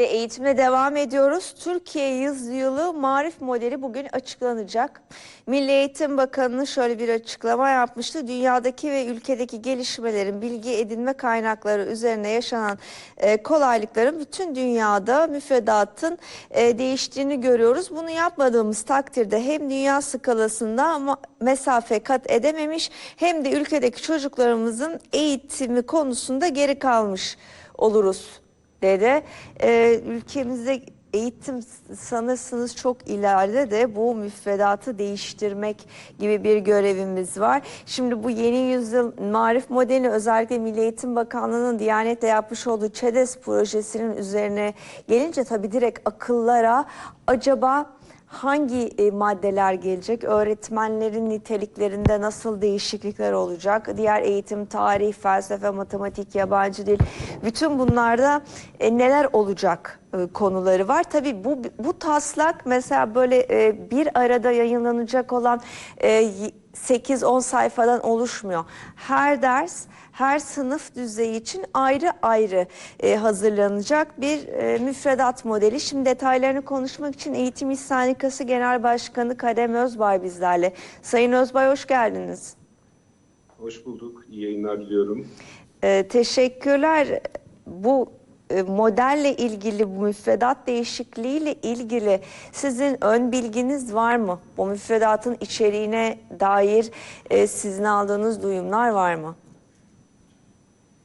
Şimdi eğitimle devam ediyoruz. Türkiye Yüzyılı Marif Modeli bugün açıklanacak. Milli Eğitim Bakanı şöyle bir açıklama yapmıştı. Dünyadaki ve ülkedeki gelişmelerin bilgi edinme kaynakları üzerine yaşanan e, kolaylıkların bütün dünyada müfredatın e, değiştiğini görüyoruz. Bunu yapmadığımız takdirde hem dünya skalasında mesafe kat edememiş hem de ülkedeki çocuklarımızın eğitimi konusunda geri kalmış oluruz dedi. Ee, ülkemizde eğitim sanırsınız çok ileride de bu müfredatı değiştirmek gibi bir görevimiz var. Şimdi bu yeni yüzyıl marif modeli özellikle Milli Eğitim Bakanlığı'nın Diyanet'te yapmış olduğu ÇEDES projesinin üzerine gelince tabii direkt akıllara acaba hangi e, maddeler gelecek? Öğretmenlerin niteliklerinde nasıl değişiklikler olacak? Diğer eğitim, tarih, felsefe, matematik, yabancı dil bütün bunlarda e, neler olacak konuları var. Tabii bu bu taslak mesela böyle e, bir arada yayınlanacak olan e, 8-10 sayfadan oluşmuyor. Her ders her sınıf düzeyi için ayrı ayrı e, hazırlanacak bir e, müfredat modeli. Şimdi detaylarını konuşmak için Eğitim İş Sendikası Genel Başkanı Kadem Özbay bizlerle. Sayın Özbay hoş geldiniz. Hoş bulduk. İyi yayınlar diliyorum. E, teşekkürler. Bu e, modelle ilgili, bu müfredat değişikliğiyle ilgili sizin ön bilginiz var mı? Bu müfredatın içeriğine dair e, sizin aldığınız duyumlar var mı?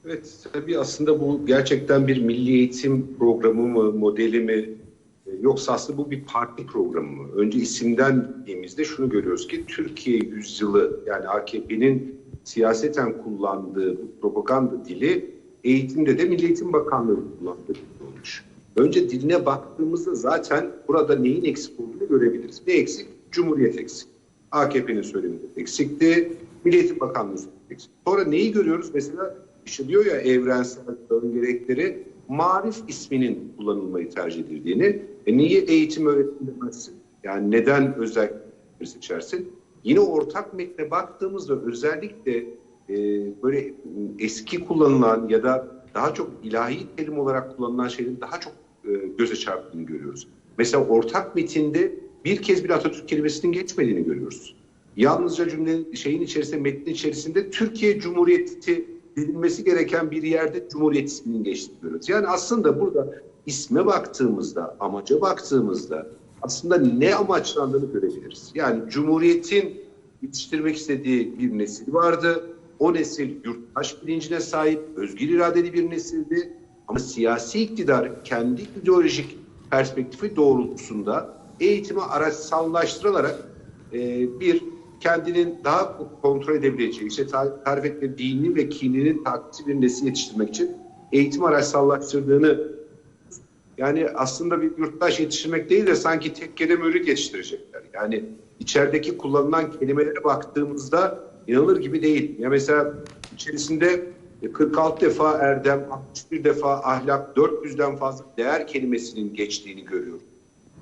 Evet, tabii aslında bu gerçekten bir milli eğitim programı mı, modeli mi? E, Yoksa aslında bu bir parti programı mı? Önce isimden bildiğimizde şunu görüyoruz ki Türkiye yüzyılı yani AKP'nin siyaseten kullandığı bu propaganda dili eğitimde de Milli Eğitim Bakanlığı kullandığı olmuş. Önce diline baktığımızda zaten burada neyin eksik olduğunu görebiliriz. Ne eksik? Cumhuriyet eksik. AKP'nin söyleminde eksikti. Milli Eğitim Bakanlığı eksik. Sonra neyi görüyoruz? Mesela işte diyor ya evrensel gerekleri marif isminin kullanılmayı tercih edildiğini. E niye eğitim öğretim demezsin? Yani neden özel seçersin? Yine ortak metne baktığımızda özellikle e, böyle eski kullanılan ya da daha çok ilahi terim olarak kullanılan şeylerin daha çok e, göze çarptığını görüyoruz. Mesela ortak metinde bir kez bir Atatürk kelimesinin geçmediğini görüyoruz. Yalnızca cümlenin şeyin içerisinde, metnin içerisinde Türkiye Cumhuriyeti denilmesi gereken bir yerde Cumhuriyet isminin geçtiğini görüyoruz. Yani aslında burada isme baktığımızda, amaca baktığımızda aslında ne amaçlandığını görebiliriz. Yani Cumhuriyet'in yetiştirmek istediği bir nesil vardı. O nesil yurttaş bilincine sahip, özgür iradeli bir nesildi. Ama siyasi iktidar kendi ideolojik perspektifi doğrultusunda eğitimi araçsallaştırılarak e, bir kendinin daha kontrol edebileceği, işte tarif ettiği dini ve kininin takipçi bir nesil yetiştirmek için eğitim araçsallaştırdığını yani aslında bir yurttaş yetiştirmek değil de sanki tekkede mürit yetiştirecekler. Yani içerideki kullanılan kelimelere baktığımızda inanılır gibi değil. Ya mesela içerisinde 46 defa erdem, 61 defa ahlak, 400'den fazla değer kelimesinin geçtiğini görüyorum.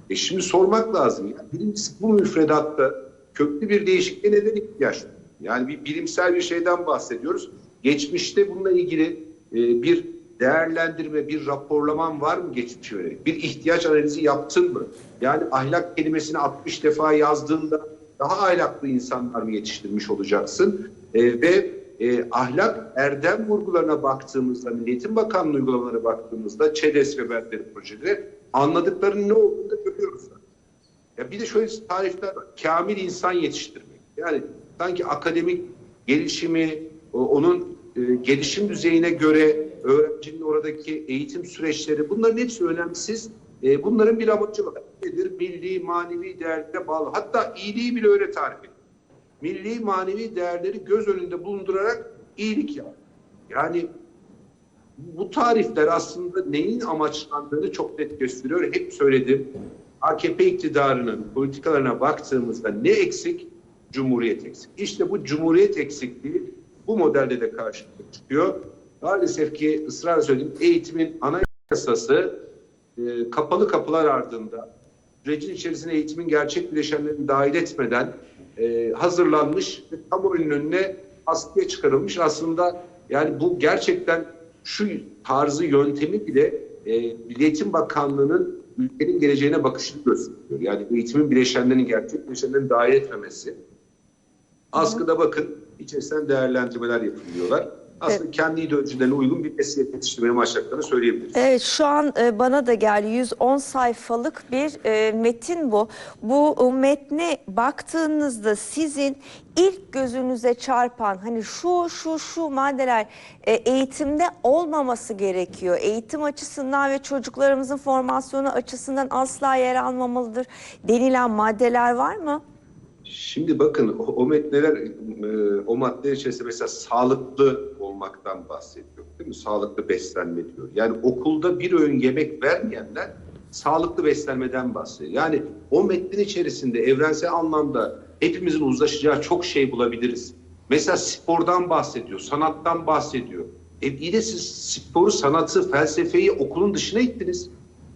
E şimdi sormak lazım. Ya. Birincisi bu müfredatta köklü bir değişikliğe neden ihtiyaç var. Yani bir bilimsel bir şeyden bahsediyoruz. Geçmişte bununla ilgili e, bir değerlendirme, bir raporlaman var mı geçmişe yönelik? Bir ihtiyaç analizi yaptın mı? Yani ahlak kelimesini 60 defa yazdığında daha ahlaklı insanlar mı yetiştirmiş olacaksın? E, ve e, ahlak erdem vurgularına baktığımızda, Milli Eğitim Bakanlığı uygulamalarına baktığımızda ÇEDES ve benzeri projeleri anladıklarının ne olduğunu da görüyoruz. Ya bir de şöyle tarifler var. Kamil insan yetiştirmek. Yani sanki akademik gelişimi, onun e, gelişim düzeyine göre öğrencinin oradaki eğitim süreçleri bunların hepsi önemsiz. E, bunların bir amacı var. Nedir? Milli, manevi değerlere bağlı. Hatta iyiliği bile öyle tarif ediyor. Milli, manevi değerleri göz önünde bulundurarak iyilik yap. Yani bu tarifler aslında neyin amaçlandığını çok net gösteriyor. Hep söyledim. AKP iktidarının politikalarına baktığımızda ne eksik? Cumhuriyet eksik. İşte bu cumhuriyet eksikliği bu modelde de karşımıza çıkıyor. Maalesef ki ısrarla söyleyeyim eğitimin anayasası e, kapalı kapılar ardında sürecin içerisine eğitimin gerçek bileşenlerini dahil etmeden e, hazırlanmış ve kamuoyunun önüne askıya çıkarılmış. Aslında yani bu gerçekten şu tarzı yöntemi bile e, Milli Eğitim Bakanlığı'nın ülkenin geleceğine bakışını gösteriyor. Yani eğitimin bileşenlerinin gerçek bileşenlerini dahil etmemesi. Askıda bakın içerisinden değerlendirmeler yapılıyorlar. Aslında kendi ideolojilerine uygun bir nesil yetiştirmeye amaçladıklarını söyleyebiliriz. Evet şu an e, bana da geldi 110 sayfalık bir e, metin bu. Bu metne baktığınızda sizin ilk gözünüze çarpan hani şu şu şu maddeler e, eğitimde olmaması gerekiyor. Eğitim açısından ve çocuklarımızın formasyonu açısından asla yer almamalıdır denilen maddeler var mı? Şimdi bakın o, o metneler, e, o maddeler içerisinde mesela sağlıklı olmaktan bahsediyor. Değil mi? Sağlıklı beslenme diyor. Yani okulda bir öğün yemek vermeyenler sağlıklı beslenmeden bahsediyor. Yani o metnin içerisinde evrensel anlamda hepimizin uzlaşacağı çok şey bulabiliriz. Mesela spordan bahsediyor, sanattan bahsediyor. E iyi de siz sporu, sanatı, felsefeyi okulun dışına ittiniz.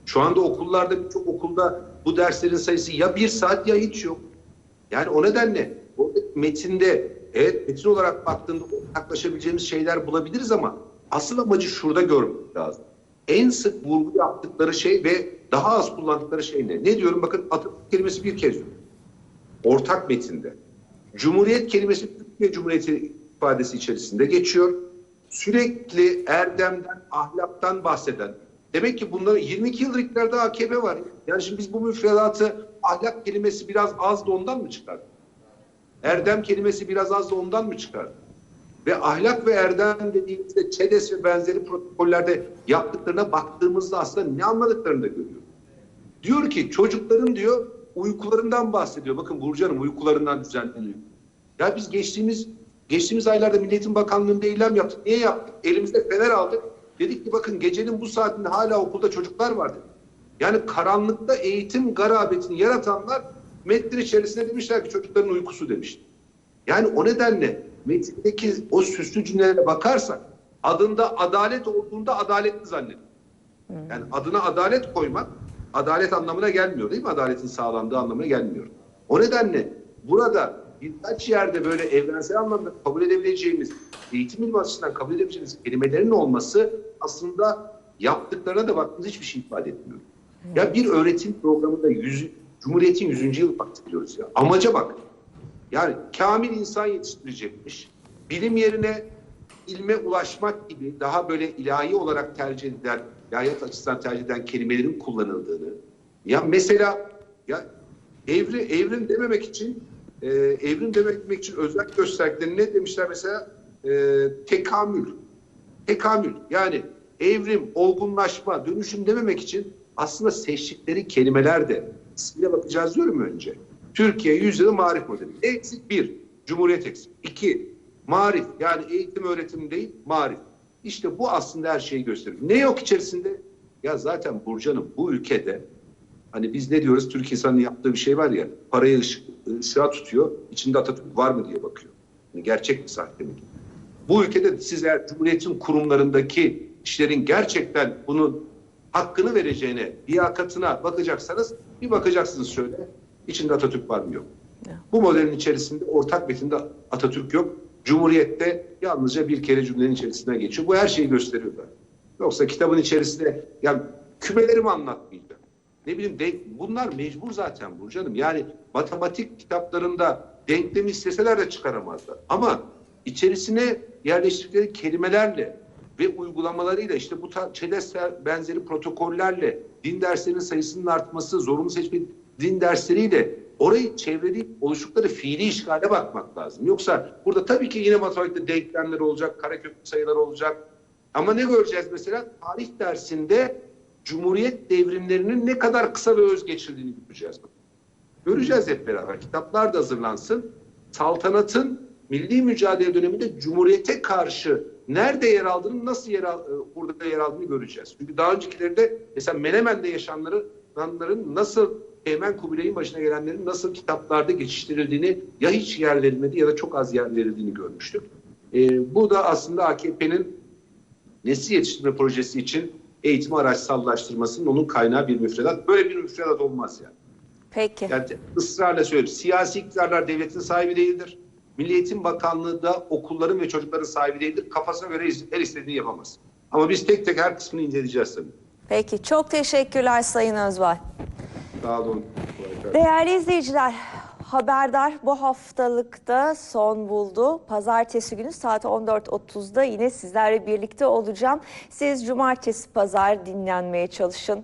Şu anda okullarda birçok okulda bu derslerin sayısı ya bir saat ya hiç yok. Yani o nedenle o metinde evet metin olarak baktığında ortaklaşabileceğimiz şeyler bulabiliriz ama asıl amacı şurada görmek lazım. En sık vurgu yaptıkları şey ve daha az kullandıkları şey ne? Ne diyorum? Bakın Atatürk kelimesi bir kez yok. Ortak metinde. Cumhuriyet kelimesi Türkiye Cumhuriyeti ifadesi içerisinde geçiyor. Sürekli erdemden, ahlaktan bahseden. Demek ki bunların 22 yıldır iktidarda AKP var. Yani şimdi biz bu müfredatı ahlak kelimesi biraz az da ondan mı çıkar? Erdem kelimesi biraz az da ondan mı çıkar? Ve ahlak ve erdem dediğimizde ÇEDES ve benzeri protokollerde yaptıklarına baktığımızda aslında ne anladıklarını da görüyoruz. Diyor ki çocukların diyor uykularından bahsediyor. Bakın Burcu Hanım uykularından düzenleniyor. Ya biz geçtiğimiz geçtiğimiz aylarda Milli Eğitim Bakanlığı'nda eylem yaptık. Niye yaptık? Elimizde fener aldık. Dedik ki bakın gecenin bu saatinde hala okulda çocuklar vardı. Yani karanlıkta eğitim garabetini yaratanlar metnin içerisinde demişler ki çocukların uykusu demiş. Yani o nedenle metindeki o süslü cümlelere bakarsak adında adalet olduğunda adaletli zannediyor. Yani adına adalet koymak adalet anlamına gelmiyor değil mi? Adaletin sağlandığı anlamına gelmiyor. O nedenle burada birkaç yerde böyle evrensel anlamda kabul edebileceğimiz, eğitim bilimi açısından kabul edebileceğimiz kelimelerin olması aslında yaptıklarına da baktığımız hiçbir şey ifade etmiyor. Ya bir öğretim programında yüz, Cumhuriyet'in 100. yılı bahsediyoruz ya. Amaca bak. Yani kamil insan yetiştirecekmiş. Bilim yerine ilme ulaşmak gibi daha böyle ilahi olarak tercih edilen, ilahiyat açısından tercih edilen kelimelerin kullanıldığını. Ya mesela ya evri, evrim dememek için e, evrim dememek için özel gösterdikleri ne demişler mesela? E, tekamül. Tekamül. Yani evrim, olgunlaşma, dönüşüm dememek için aslında seçtikleri kelimeler de ismine bakacağız diyorum önce. Türkiye yüzyılı marif modeli. Eksik bir, Cumhuriyet eksik. İki, marif yani eğitim öğretim değil, marif. İşte bu aslında her şeyi gösteriyor. Ne yok içerisinde? Ya zaten Burcan'ım bu ülkede hani biz ne diyoruz Türk insanının yaptığı bir şey var ya parayı ışık, tutuyor içinde Atatürk var mı diye bakıyor. Yani gerçek mi sahte mi? Bu ülkede siz eğer Cumhuriyet'in kurumlarındaki kişilerin gerçekten bunun hakkını vereceğine, liyakatına bakacaksanız bir bakacaksınız şöyle. içinde Atatürk var mı yok. Bu modelin içerisinde ortak metinde Atatürk yok. Cumhuriyet'te yalnızca bir kere cümlenin içerisine geçiyor. Bu her şeyi gösteriyor da. Yoksa kitabın içerisinde yani kümelerimi anlatmayacağım. Ne bileyim de, bunlar mecbur zaten Burcu Hanım. Yani matematik kitaplarında denklemi isteseler de çıkaramazlar. Ama içerisine yerleştirdikleri kelimelerle ve uygulamalarıyla işte bu ÇEDES benzeri protokollerle din derslerinin sayısının artması, zorunlu seçme din dersleriyle orayı çevreleyip oluştukları fiili işgale bakmak lazım. Yoksa burada tabii ki yine matematikte denklemler olacak, kareköklü sayılar olacak. Ama ne göreceğiz mesela? Tarih dersinde Cumhuriyet devrimlerinin ne kadar kısa ve öz geçirdiğini göreceğiz. Göreceğiz hep beraber. Kitaplar da hazırlansın. Saltanatın milli mücadele döneminde Cumhuriyete karşı nerede yer aldığını, nasıl yer al, burada yer aldığını göreceğiz. Çünkü daha öncekilerinde mesela Menemen'de yaşananların nasıl Teğmen Kubilay'ın başına gelenlerin nasıl kitaplarda geçiştirildiğini ya hiç yer verilmedi ya da çok az yer verildiğini görmüştük. Ee, bu da aslında AKP'nin nesil yetiştirme projesi için eğitimi araçsallaştırmasının onun kaynağı bir müfredat. Böyle bir müfredat olmaz yani. Peki. Yani ısrarla söylüyorum. Siyasi iktidarlar devletin sahibi değildir. Milli Eğitim Bakanlığı da okulların ve çocukların sahibi değildir. Kafasına göre her istediğini yapamaz. Ama biz tek tek her kısmını inceleyeceğiz tabii. Peki çok teşekkürler Sayın Özbay. Sağ olun. Değerli izleyiciler, Haberdar bu haftalıkta son buldu. Pazartesi günü saat 14.30'da yine sizlerle birlikte olacağım. Siz cumartesi pazar dinlenmeye çalışın.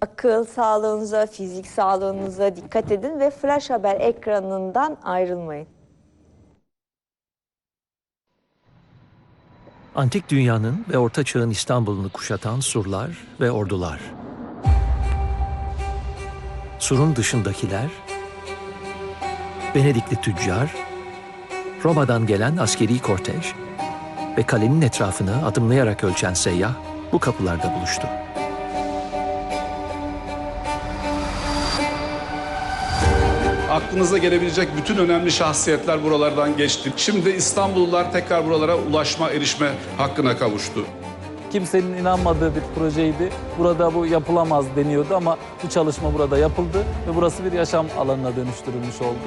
Akıl sağlığınıza, fizik sağlığınıza dikkat edin ve Flash Haber ekranından ayrılmayın. Antik dünyanın ve Orta Çağ'ın İstanbul'unu kuşatan surlar ve ordular. Surun dışındakiler, Venedikli tüccar, Roma'dan gelen askeri kortej ve kalenin etrafını adımlayarak ölçen seyyah bu kapılarda buluştu. Aklınıza gelebilecek bütün önemli şahsiyetler buralardan geçti. Şimdi İstanbullular tekrar buralara ulaşma, erişme hakkına kavuştu. Kimsenin inanmadığı bir projeydi. Burada bu yapılamaz deniyordu ama bu çalışma burada yapıldı ve burası bir yaşam alanına dönüştürülmüş oldu.